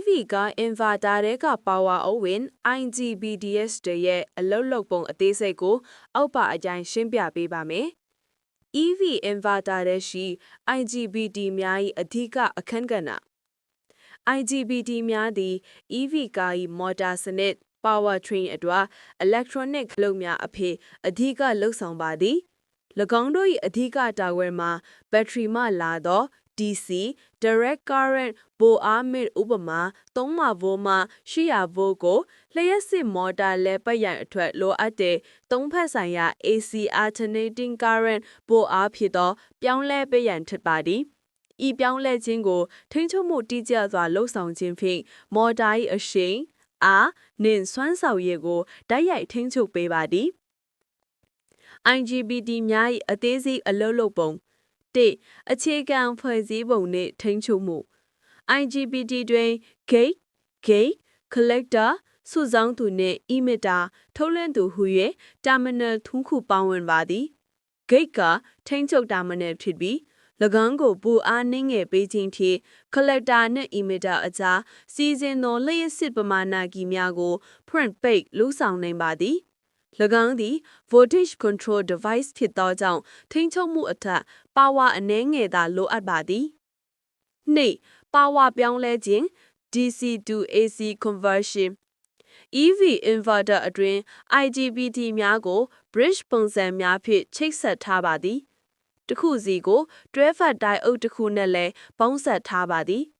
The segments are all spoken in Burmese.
EV က inverter တဲက power အဝင် IGBTS တွေရဲ့အလုတ်လုတ်ပုံအသေးစိတ်ကို အောက်ပါအကြိုင်ရှင်းပြပေးပါမယ်။ EV inverter တဲရှိ IGBT များ၏အဓိကအခန်းကဏ္ဍ IGBT များသည် EV ကား၏မော်တာစနစ် power train အတွက် electronic လုပ်များအဖြစ်အဓိကလှုပ်ဆောင်ပါသည်။၎င်းတို့၏အဓိကတာဝန်မှာဘက်ထရီမှလာသော DC direct current ပိုအားမြင့်ဥပမာ3ဗို့မှ800ဗို့ကိုလျှက်စစ်မော်တာလဲပတ်ရန်အထွက်လိုအပ်တဲ့သုံးဖက်ဆိုင်ရာ AC alternating current ပိုအားဖြစ်သော ပြောင်းလဲပေးရန်ထစ်ပါသည်။ဤပြောင်းလဲခြင်းကိုထိန်းချုပ်မှုတိကျစွာလှုပ်ဆောင်ခြင်းဖြင့်မော်တာ၏အရှိန်အားနှင့်စွမ်းဆောင်ရည်ကိုတိုက်ရိုက်ထိန်းချုပ်ပေးပါသည်။ IGBT များ၏အသေးစိတ်အလုပ်လုပ်ပုံ ၁အခြေခံဖွဲ့စည်းပုံနှင့်ထိန်းချုပ်မှု IGBT တွင် gate gate collector စုဆောင်းသူနှင့် emitter ထုတ်လွှင့်သူဟု၍ terminal ထုံးခုပါဝင်ပါသည် gate ကထိန်းချုပ် terminal ဖြစ်ပြီး၎င်းကိုပူအားနှင်းငယ်ပေးခြင်းဖြင့် collector နှင့် emitter အကြားစီစဉ်သောလျှက်စစ်ပမာဏကြီးများကိုဖွင့်ပိတ်လူဆောင်နိုင်ပါသည်၎ င်းသည် voltage control device ဖြစ်သောကြောင့်ထိန်းချုပ်မှုအထက် power အနည်းငယ်သာလိုအပ်ပါသည်။နှိ power ပြောင်းလဲခြင်း DC to AC conversion EV inverter အတွင်း IGBT များကို bridge ပုံစံများဖြင့်ချိတ်ဆက်ထားပါသည်။တစ်ခုစီကိုတွဲဖက်တိုင်အုပ်တစ်ခုနဲ့လည်းပေါင်းဆက်ထားပါသည်။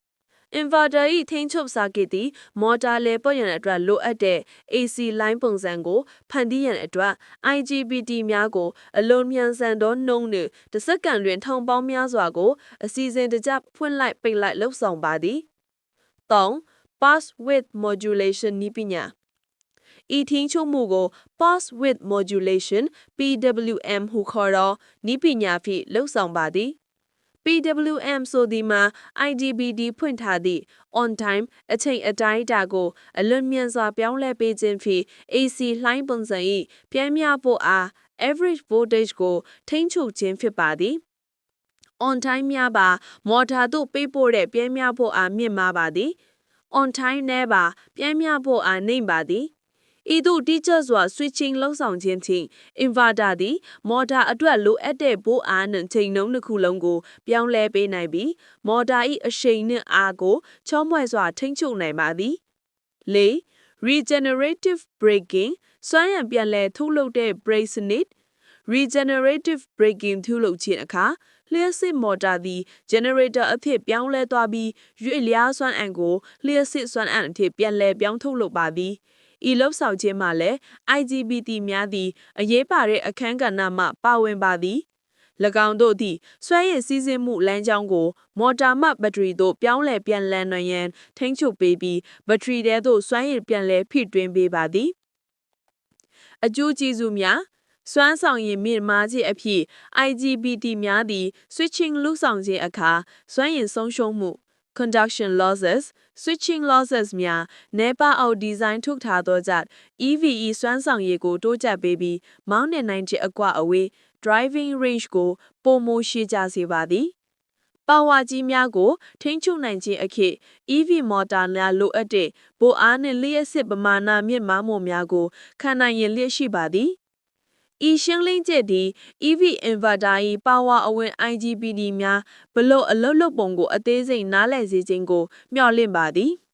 inverter ၏ထိန်းချုပ် circuit သည်မော်တာလေပွက်ရန်အတွက်လိုအပ်တဲ့ AC line ပုံစံကိုဖန်တီးရန်အတွက် IGBT များကို အလွန်မြန်ဆန်သောနှုန်းနှင့်တစ်စက္ကန့်တွင်ထောင်ပေါင်းများစွာကို အစီအစဉ်တကျဖွင့်လိုက်ပိတ်လိုက်လှုပ်ဆောင်ပါသည်၃ pass width modulation နည်းပညာဤထင်းချုံမှုကို pass width modulation PWM ဟုခေါ်သောနည်းပညာဖြင့်လှုပ်ဆောင်ပါသည် PWM ဆိုသည်မှာ IGBT ဖွင့်ထားသည့် on time အချိန်အတိုင်းအတာကို အလွန်မြန်စွာပြောင်းလဲပေးခြင်းဖြင့် AC လှိုင်းပုံစံ၏ပြင်းများဖို့အား average voltage ကို ထိန်းချုပ်ခြင်းဖြစ်ပါသည် on time များပါမော်တာသို့ပေးပို့တဲ့ပြင်းများဖို့အားမြင့်မားပါသည် on time နဲ့ပါပြင်းများဖို့အားနှိမ့်ပါသည် ဤသို့တိကျစွာ switching လှုပ်ဆောင်ခြင်းဖြင့် inverter သည်မော်တာအတွက်လိုအပ်တဲ့ဘိုးအားနှင့်ချိန်နှုန်းတစ်ခုလုံးကို ပြောင်းလဲပေးနိုင်ပြီးမော်တာ၏အရှိန်နှင့်အားကို ချောမွဲ့စွာ ထိန်းချုပ်နိုင်ပါသည်၄ regenerative braking စွမ်းရံပြန်လည်ထုတ်လုပ်တဲ့ brake စနစ် regenerative braking ထုတ်လုပ်ခြင်းအခါလျှက်စစ်မော်တာသည် generator အဖြစ်ပြောင်းလဲသွားပြီးရွေ့လျားစွမ်းအင်ကိုလျှက်စစ်စွမ်းအင်အဖြစ်ပြန်လည်ပြောင်းထုတ်လုပ်ပါသည် ဤလှုပ်ဆောင်ခြင်းမှာလည်း IGBT များသည်အရေးပါတဲ့အခန်းကဏ္ဍမှပါဝင်ပါသည်၎င်းတို့သည်ဆွဲရည်စည်းစိမ်မှုလမ်းကြောင်းကို မော်တာမှဘက်ထရီသို့ပြောင်းလဲပြန်လည်နိုင်ရန်ထိန်းချုပ်ပေးပြီးဘက်ထရီထဲသို့ဆွဲရည်ပြန်လည်ဖိတွင်းပေးပါသည်အကျိုးကျေးဇူးများစွမ်းဆောင်ရည်မြင့်မားခြင်းအဖြစ် IGBT များသည် switching လူဆောင်ခြင်းအခါစွမ်းရည်ဆုံးရှုံးမှု conduction losses switching losses များနေပါအောင်ဒီဇိုင်းထုတ်ထားသောကြောင့် EVE စွမ်းဆောင်ရည်ကိုတိုးတက်ပေးပြီးမောင်းနှင်နိုင်ခြင်းအကွအဝေး driving range ကိုပိုမိုရှည်ကြစေပါသည်ပါဝါကြီးများကိုထိန်းချုပ်နိုင်ခြင်းအခေ EV မော်တာများလိုအပ်တဲ့ဗိုလ်အားနှင့်လျှက်စစ်ပမာဏမြင့်မားမှုများကိုခံနိုင်ရန်လျက်ရှိပါသည် ဤရှင်းလင်းချက်သည် EV inverter ၏ပါဝါအဝင် IGBT များဘလို့အလုတ်လုတ်ပုံကိုအသေးစိတ်နားလည်စေခြင်းကိုမျှော်လင့်ပါသည်။